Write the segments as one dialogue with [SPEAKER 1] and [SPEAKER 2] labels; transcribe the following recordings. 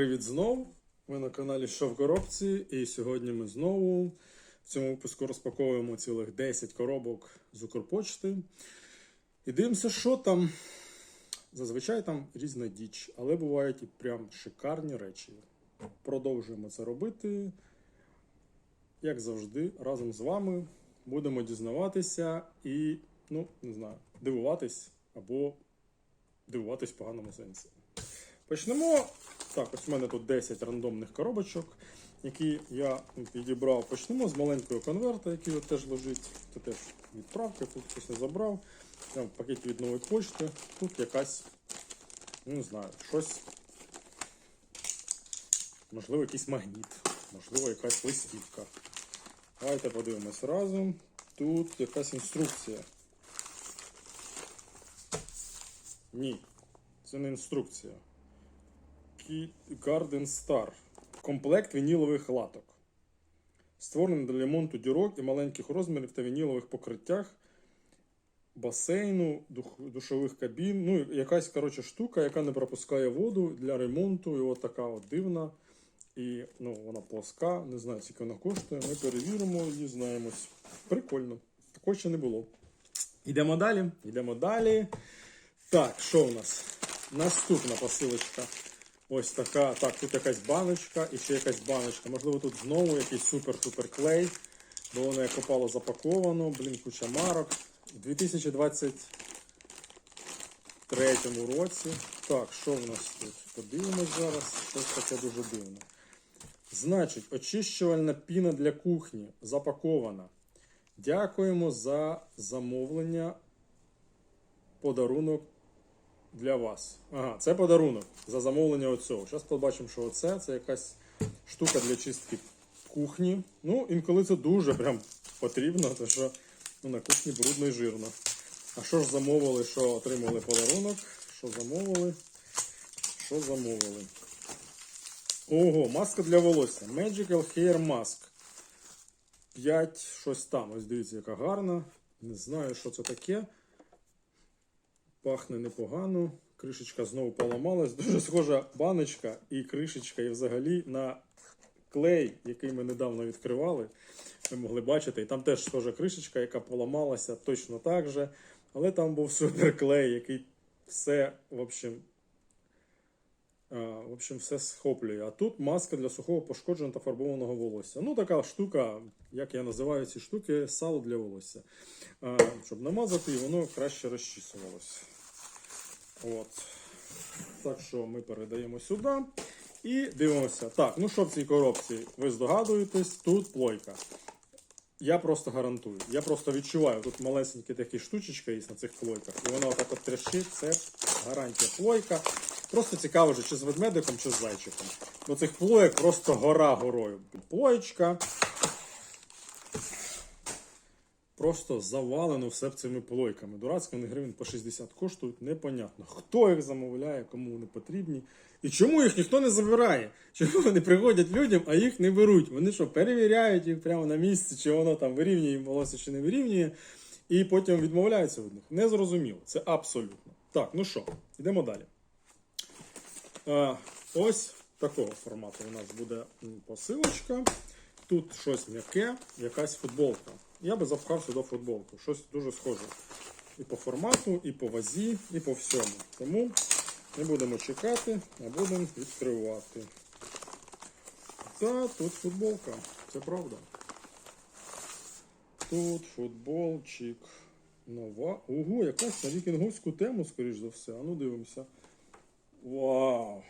[SPEAKER 1] привіт знову! Ви на каналі Що в коробці, і сьогодні ми знову в цьому випуску розпаковуємо цілих 10 коробок з Укрпочти. І дивимося, що там. Зазвичай там різна діч, але бувають і прям шикарні речі. Продовжуємо це робити. Як завжди, разом з вами будемо дізнаватися і, ну, не знаю, дивуватись або дивуватись в поганому сенсі. Почнемо. Так, ось у мене тут 10 рандомних коробочок, які я підібрав. Почнемо з маленького конверта, який от теж лежить. Це теж відправка, тут хтось не забрав. Там пакет від нової почти. Тут якась, ну, не знаю, щось. Можливо, якийсь магніт, можливо, якась листівка. Давайте подивимось разом. Тут якась інструкція. Ні, це не інструкція. Garden Star. Комплект вінілових латок. Створений для ремонту дірок і маленьких розмірів та вінілових покриттях басейну, душових кабін. Ну, якась коротше, штука, яка не пропускає воду для ремонту. І от така от дивна. І ну, вона плоска, не знаю, скільки вона коштує. Ми перевіримо і дізнаємось. Прикольно. Такого ще не було. Йдемо далі. Йдемо далі. Так, що у нас? Наступна посилочка. Ось така. Так, тут якась баночка і ще якась баночка. Можливо, тут знову якийсь супер-супер клей. Бо воно як попало запаковано. Блін, куча марок. У 2023 році. Так, що в нас тут? Подивимось зараз. Щось таке дуже дивне. Значить, очищувальна піна для кухні запакована. Дякуємо за замовлення. Подарунок для вас. Ага, це подарунок за замовлення оцього. Зараз побачимо, що оце це якась штука для чистки кухні. Ну, інколи це дуже прям потрібно, тому що ну, на кухні брудно і жирно. А що ж замовили, що отримали подарунок? Що замовили? Що замовили? Ого, маска для волосся. Magical Hair Mask. 5 щось там. Ось дивіться, яка гарна. Не знаю, що це таке. Пахне непогано. Кришечка знову поламалась. Дуже схожа баночка і кришечка, і взагалі на клей, який ми недавно відкривали. Ви могли бачити. І там теж схожа кришечка, яка поламалася точно так же. Але там був суперклей, який все, в общем, в общем, все схоплює. А тут маска для сухого пошкодженого та фарбованого волосся. Ну, така штука, як я називаю ці штуки, сало для волосся. Щоб намазати, і воно краще розчісувалося. От. Так що ми передаємо сюди. І дивимося. Так, ну що в цій коробці? Ви здогадуєтесь, тут плойка. Я просто гарантую. Я просто відчуваю, тут малесенькі такі штучечка є на цих плойках. І вона отак от трещить, це гарантія плойка. Просто цікаво, чи з ведмедиком, чи з зайчиком. Бо цих плоєк просто гора горою. Плоєчка. Просто завалено все цими плойками. Дурацькі вони гривень по 60 коштують, непонятно. Хто їх замовляє, кому вони потрібні. І чому їх ніхто не забирає? Чому вони приходять людям, а їх не беруть? Вони що, перевіряють їх прямо на місці, чи воно там вирівнює їм волосся, чи не вирівнює, і потім відмовляються від них. Не зрозуміло. Це абсолютно. Так, ну що, йдемо далі. А, ось такого формату у нас буде посилочка. Тут щось м'яке, якась футболка. Я би запхав сюди футболку. Щось дуже схоже. І по формату, і по вазі, і по всьому. Тому не будемо чекати, а будемо відкривати. Та тут футболка. Це правда. Тут футболчик. Нова. Ого, якась на вікінговську тему, скоріш за все. А ну дивимося. Вау!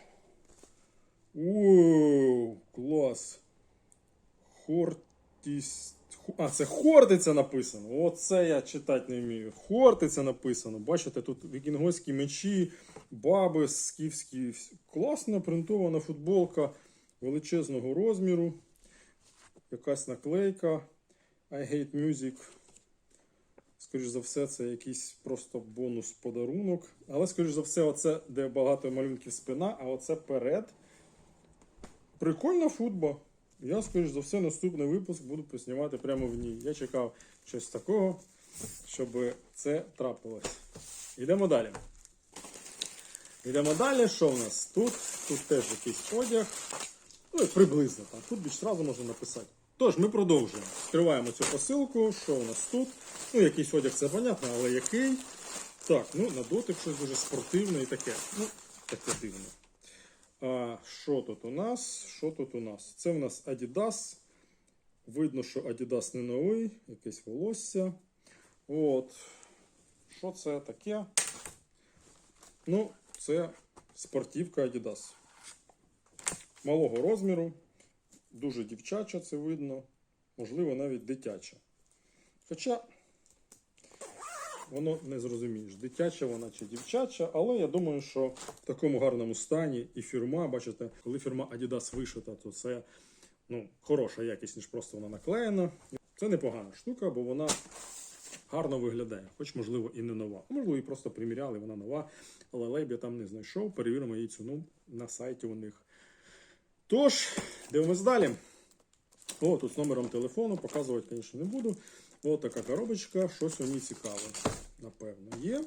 [SPEAKER 1] Ууу, клас! Хортіс. А, це Хортиця написано. Оце я читати не вмію. Хортиця написано. Бачите, тут вікінгойські мечі, баби, скіфські. Класно принтована футболка величезного розміру. Якась наклейка. I hate music. Скоріш за все, це якийсь просто бонус-подарунок. Але, скоріш за все, оце, де багато малюнків спина, а оце перед. Прикольна футба. Я, скоріш за все, наступний випуск буду поснімати прямо в ній. Я чекав щось такого, щоб це трапилось. Йдемо далі. Йдемо далі. Що в нас тут? Тут теж якийсь одяг. Ну, приблизно там. Тут більш одразу можна написати. Тож, ми продовжуємо. Відкриваємо цю посилку. Що у нас тут? Ну, якийсь одяг, це понятно, але який? Так, ну на дотик щось дуже спортивне і таке. Ну, таке дивне. Що тут у нас? Що тут у нас? Це у нас Adidas. Видно, що Adidas не новий, якесь волосся. От. Що це таке? Ну, це спортивка Adidas. Малого розміру. Дуже дівчача, це видно. Можливо, навіть дитяча. Хоча воно не зрозумієш, дитяча вона чи дівчача, але я думаю, що в такому гарному стані і фірма, бачите, коли фірма Adidas вишита, то це ну, хороша якість, ніж просто вона наклеєна. Це непогана штука, бо вона гарно виглядає, хоч, можливо, і не нова. Можливо, і просто приміряли, вона нова, але лейб я там не знайшов. Перевіримо її ціну на сайті у них. Тож, дивимось далі. О, тут з номером телефону, показувати, звісно, не буду. Ось така коробочка, щось у ній цікаве. Напевно, є.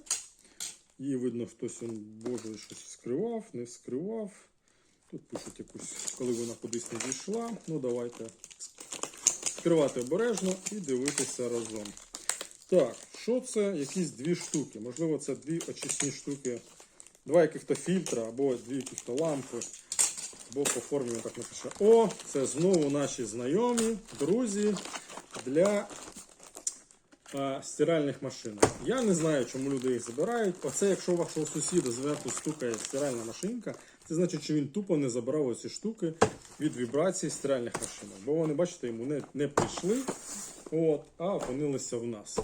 [SPEAKER 1] Її видно, хтось он, боже, щось скривав, не скривав. Тут пишуть якусь, коли вона кудись не дійшла. Ну, давайте скривати обережно і дивитися разом. Так, що це? Якісь дві штуки. Можливо, це дві очисні штуки. Два яких-то фільтра або дві яких-то лампи. Бо по формі так напише. О, це знову наші знайомі, друзі для а, стиральних машин. Я не знаю, чому люди їх забирають. Оце, якщо у вашого сусіда зверху стукає стиральна машинка, це значить, що він тупо не забрав оці штуки від вібрацій стиральних машин. Бо вони, бачите, йому не, не прийшли, от, а опинилися в нас.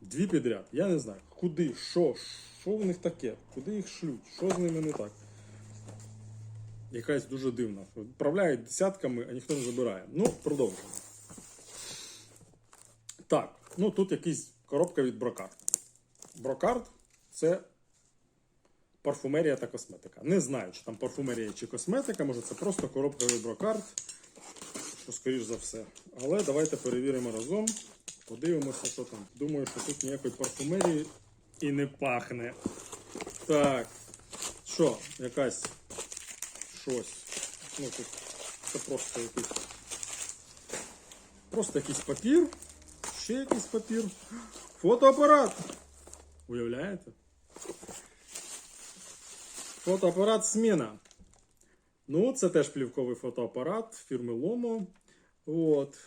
[SPEAKER 1] Дві підряд. Я не знаю, куди, що, що в них таке, куди їх шлють, що з ними не так. Якась дуже дивна. Відправляють десятками, а ніхто не забирає. Ну, продовжуємо. Так, ну тут якась коробка від Брокард. Брокард це парфумерія та косметика. Не знаю, чи там парфумерія чи косметика, може це просто коробка від Брокард, що скоріш за все. Але давайте перевіримо разом. Подивимося, що там. Думаю, що тут ніякої парфумерії і не пахне. Так. Що, якась щось. Ну тут це просто якийсь. Просто якийсь папір. Ще якийсь папір. Фотоапарат. Уявляєте? Фотоапарат Сміна. Ну, це теж плівковий фотоапарат фірми Lomo. От.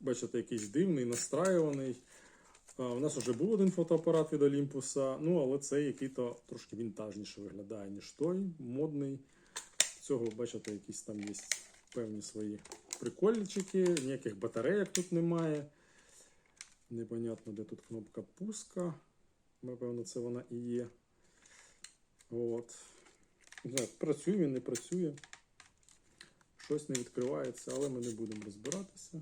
[SPEAKER 1] Бачите, якийсь дивний, настраюваний. У нас вже був один фотоапарат від Олімпуса, ну але цей який-то трошки вінтажніше виглядає, ніж той, модний. Цього, бачите, якісь там є певні свої прикольчики, ніяких батарейок тут немає. Непонятно, де тут кнопка пуска. Напевно, це вона і є. От. Не знаю, працює не працює. Щось не відкривається, але ми не будемо розбиратися.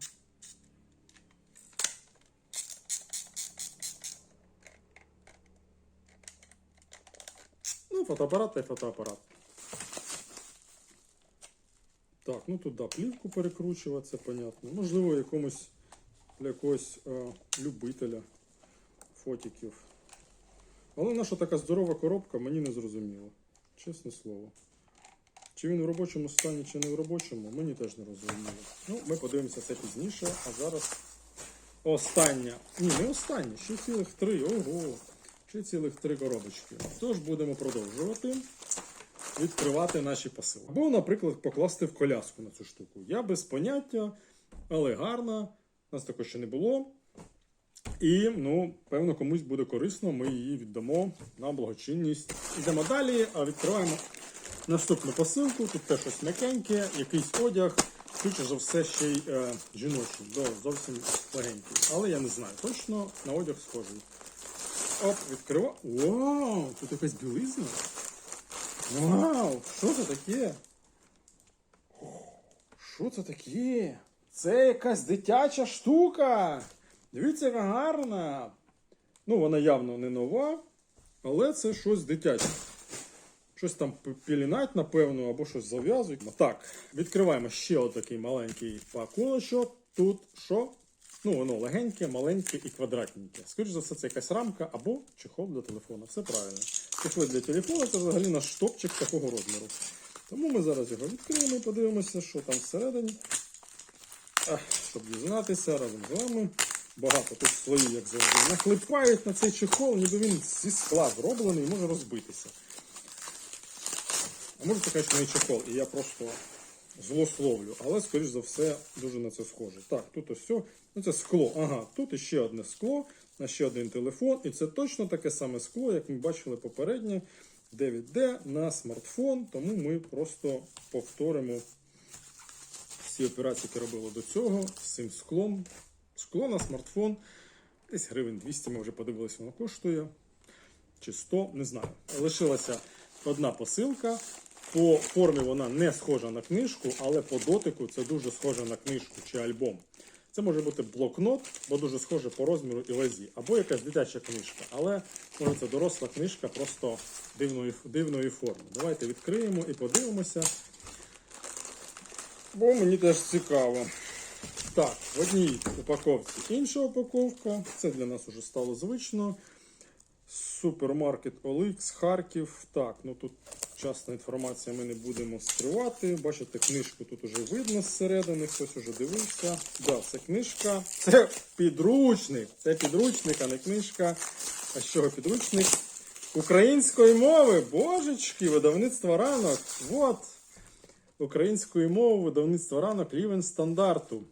[SPEAKER 1] Ну, фотоапарат та й фотоапарат. Так, ну тут да, плівку перекручувати, це понятно. Можливо, якомусь для якогось е, любителя фотиків. Але наша така здорова коробка мені не зрозуміло. Чесне слово. Чи він в робочому стані, чи не в робочому, мені теж не розуміло. Ну, ми подивимося це пізніше, а зараз остання. Ні, не остання, ще цілих три. Ого! Ще цілих три коробочки. Тож будемо продовжувати відкривати наші посилки. Або, наприклад, покласти в коляску на цю штуку. Я без поняття, але гарна. Нас також ще не було. І, ну, певно, комусь буде корисно, ми її віддамо на благочинність. Йдемо далі, а відкриваємо наступну посилку. Тут теж щось м'якеньке, якийсь одяг, швидше за все ще й е, жіночий, до зовсім легенький. Але я не знаю, точно на одяг схожий. Оп, відкриваю. Вау! Тут якась білизна. Вау! Що це таке? Що це таке? Це якась дитяча штука. Дивіться, яка гарна. Ну, вона явно не нова, але це щось дитяче. Щось там пілінать, напевно, або щось зав'язують. Ну, Так, відкриваємо ще отакий маленький пакуночок. Тут що? Ну, воно легеньке, маленьке і квадратненьке. Скоріше за все, це якась рамка або чехол для телефона. Все правильно. Чехли для телефону це взагалі наш штопчик такого розміру. Тому ми зараз його відкриємо і подивимося, що там всередині. Щоб дізнатися разом з вами. Багато тут слоїв, як завжди, наклепають на цей чехол, ніби він зі скла зроблений і може розбитися. А може це, звісно, і чехол, і я просто злословлю, але, скоріш за все, дуже на це схоже. Так, тут ось все. Ну, це скло. Ага, тут іще одне скло, на ще один телефон. І це точно таке саме скло, як ми бачили попереднє 9D на смартфон. Тому ми просто повторимо всі операції, які робили до цього з цим склом. Скло на смартфон. Десь гривень 200, ми вже подивилися, воно коштує. Чи 100, не знаю. Лишилася одна посилка. По формі вона не схожа на книжку, але по дотику це дуже схоже на книжку чи альбом. Це може бути блокнот, бо дуже схоже по розміру і вазі, або якась дитяча книжка, але може це доросла книжка просто дивної, дивної форми. Давайте відкриємо і подивимося. Бо мені теж цікаво. Так, в одній упаковці інша упаковка. Це для нас уже стало звично. Супермаркет OLX, Харків. Так, ну тут частна інформація ми не будемо скривати. Бачите, книжку тут уже видно зсередини, хтось уже дивився. Да, це книжка. Це підручник. Це підручник, а не книжка. А чого підручник? Української мови, божечки, видавництво ранок. Вот. Української мови, видавництво ранок, рівень стандарту.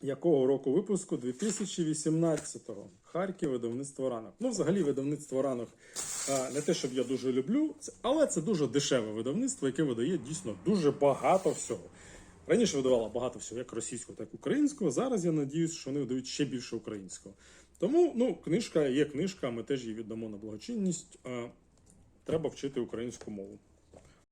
[SPEAKER 1] Якого року випуску? 2018-го. Харків, видавництво ранок. Ну, взагалі, видавництво ранок не те, щоб я дуже люблю, але це дуже дешеве видавництво, яке видає дійсно дуже багато всього. Раніше видавало багато всього, як російського, так і українського. Зараз я надіюсь, що вони видають ще більше українського. Тому ну, книжка є книжка, ми теж її віддамо на благочинність. Треба вчити українську мову.